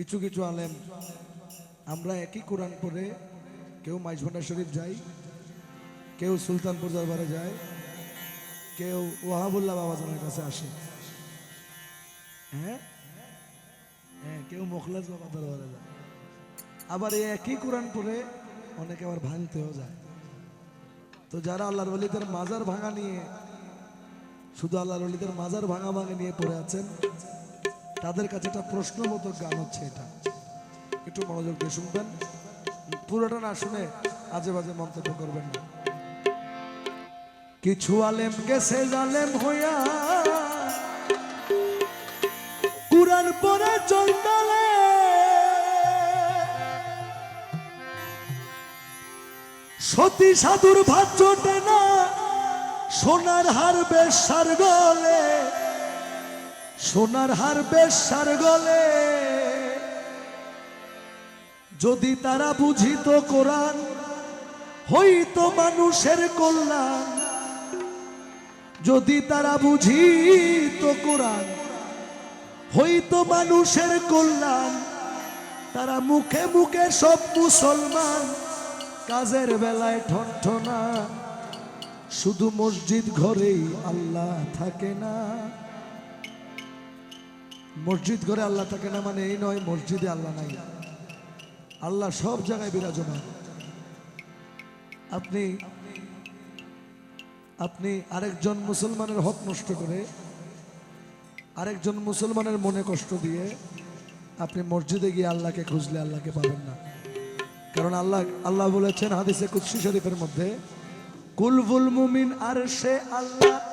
কিছু কিছু আলেম, আমরা একই কোরআন পড়ে কেউ মাইজভান্ডার শরীফ যাই, কেউ সুলতানপুর দরবারে যায়, কেউ ওয়াহাবুল্লাহ বাবাজানের কাছে আসে। হ্যাঁ? হ্যাঁ কেউ মোখলাস বাবা দরবারে যায়। আবার এই একই কোরআন পড়ে অনেকে আবার ভাঙতেও যায়। তো যারা আল্লাহর ওলিদের মাজার ভাঙা নিয়ে, শুধু আল্লাহর ওলিদের মাজার ভাঙা ভাঙা নিয়ে পড়ে আছেন তাদের কাছে একটা প্রশ্ন প্রশ্নবোধক গান হচ্ছে এটা। একটু মনোযোগ দিয়ে শুনবেন। পুরোটা না শুনে আজে বাজে মন্তব্য করবেন না। কিছু আলেম গেছে জালেম হইয়া, কুরআন পরে চন্দালে সতী সাধুর ভাত জোটে না, সোনার হার বেশার গলে। সোনার হার বেশার গলে। যদি তারা বুঝিত কোরআন, হইতো মানুষের কল্যাণ। যদি তারা বুঝিত কোরআন, হইতো মানুষের কল্যাণ। তারা মুখে মুখে সব মুসলমান, কাজের বেলায় ঠনঠনা। শুধু মসজিদ ঘরেই আল্লাহ থাকে না। মসজিদ ঘরে আল্লাহ থাকে না মানে এই নয়, মসজিদে আল্লাহ নাই। আল্লাহ সব জায়গায় বিরাজমান। আপনি আপনি আরেকজন মুসলমানের হক নষ্ট করে, আরেকজন মুসলমানের মনে কষ্ট দিয়ে আপনি মসজিদে গিয়ে আল্লাহকে খুঁজলে আল্লাহকে পাবেন না। কারণ আল্লাহ আল্লাহ বলেছেন হাদিসে কুৎসি শরীফের মধ্যে, কুলবুল মুমিন আর সে আল্লাহ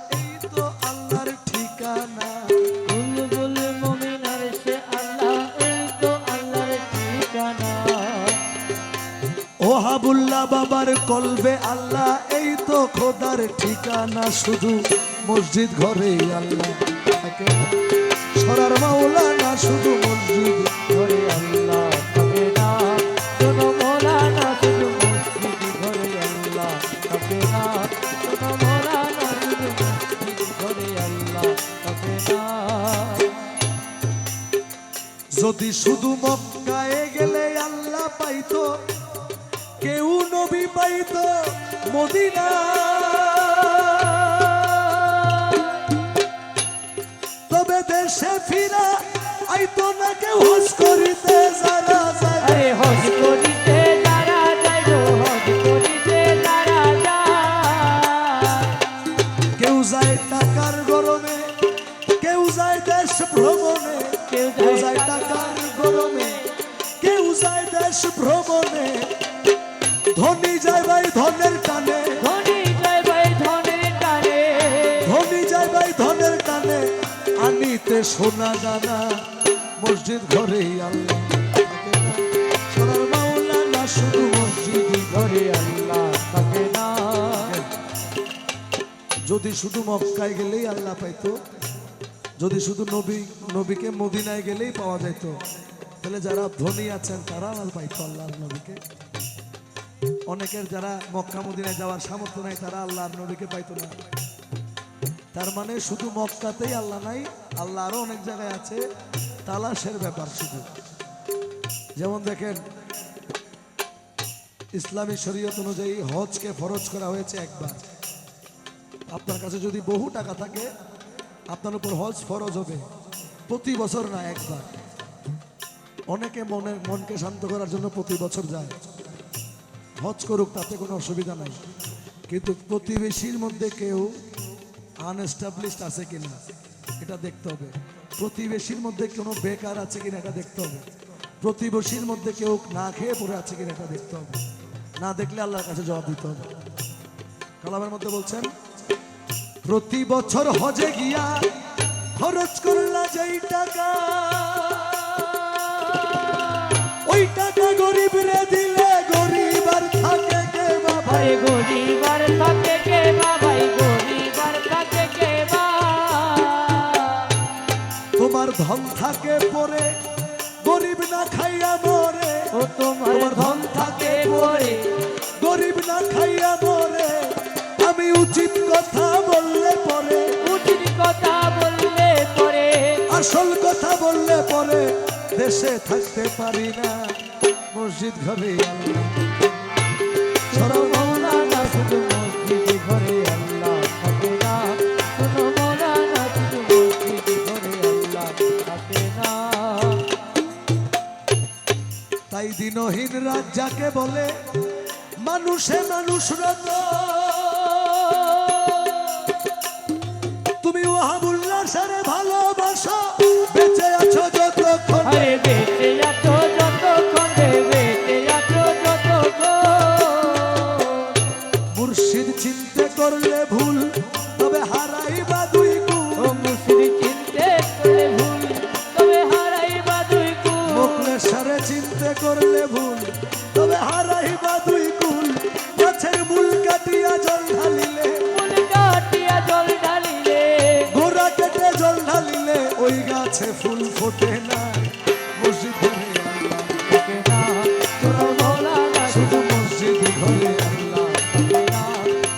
ও বাবার কলবে আল্লাহ, এই তো খোদার ঠিকানা শুধু মসজিদ ঘরেই আল্লাহ থাকে। সরার মাওলা না শুধু মসজিদ ঘরে আল্লাহ থাকে না। শুধু মসজিদ ঘরে আল্লাহ না। শুধু ঘরে যদি শুধু মক্কায় গেলে আল্লাহ পাইতো কেউ নবী পাইতো মদিনা। তবে দেশে ফিরা আইতো না কেউ হজ করিতে যারা যায়। আরে হজ করিতে যারা যায় গো, হজ করিতে যারা যায়। কেউ যায় টাকার গরমে কেউ যায় দেশ ভ্রমণে। কেউ যায় টাকার গরমে কেউ যায় দেশ ভ্রমণে। ধনী যায় ভাই ধনের টানে। ধনী জয় ভাই ধনের টানে। ধনী যায় ভাই ধনের টানে। আনিতে সোনা দানা মসজিদ ঘরেই আল্লাহ। সোনার শুধু মসজিদ ঘরে আল্লাহ থাকে না। যদি শুধু মক্কায় গেলেই আল্লাহ পাইতো যদি শুধু নবী নবীকে মদিনায় গেলেই পাওয়া যেত তাহলে যারা ধনী আছেন তারা আমার পাইতো আল্লাহ নবীকে। অনেকের যারা মক্কা মদিনায় যাওয়ার সামর্থ্য নাই, তারা আল্লাহর নবীকে পাইতো না। তার মানে শুধু মক্কাতেই আল্লাহ নাই, আল্লাহ আরও অনেক জায়গায় আছে, তালাশের ব্যাপার শুধু। যেমন দেখেন, ইসলামী শরীয়ত অনুযায়ী হজকে ফরজ করা হয়েছে একবার। আপনার কাছে যদি বহু টাকা থাকে, আপনার উপর হজ ফরজ হবে, প্রতি বছর না, একবার। অনেকে মনের মনকে শান্ত করার জন্য প্রতি বছর যায়। হজ করুক, তাতে কোনো অসুবিধা নাই। কিন্তু প্রতিবেশীর মধ্যে কেউ আনএস্টাবলিশড আছে কিনা, এটা দেখতে হবে। প্রতিবেশীর মধ্যে কোনো বেকার আছে কিনা, এটা দেখতে হবে। প্রতিবেশীর মধ্যে কেউ না খেয়ে পড়ে আছে কিনা, এটা দেখতে হবে। না দেখলে আল্লাহর কাছে জবাব দিতে হবে। কালামের মধ্যে বলছেন, প্রতি বছর হজে গিয়া খরচ করলা যেই টাকা তোমার ধন থাকে পরে গরিব না খাইয়া মরে। ও তোমার ধন থাকে পরে গরিব না খাইয়া মরে। আমি উচিত কথা বললে পরে। উচিত কথা বললে পরে। আসল কথা বললে পরে। দেশে থাকতে পারি না মসজিদ ঘরে। আল্লাহ তাই রাজাকে বলে মানুষে মানুষ রত। তুমি ওহাবুল্লাহ সারে ভালোবাসো বেঁচে আছো যতক্ষণ বেঁচে চিনতে করলে ভুল তবে হারাইবা দুই কুল। গাছের মূল কাটিয়া জল ঢালিলে ফুল কাটিয়া জল ঢালিলে। গোড়া কেটে জল ঢালিলে ওই গাছে ফুল ফোটে না।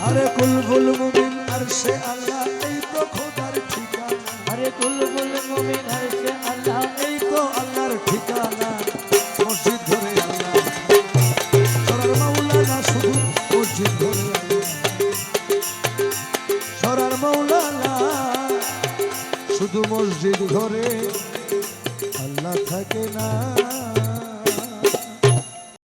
আরে মুমিন আর সে আল্লাহ সরার মাওলানা শুধু মসজিদ ঘরে আল্লাহ থাকে না।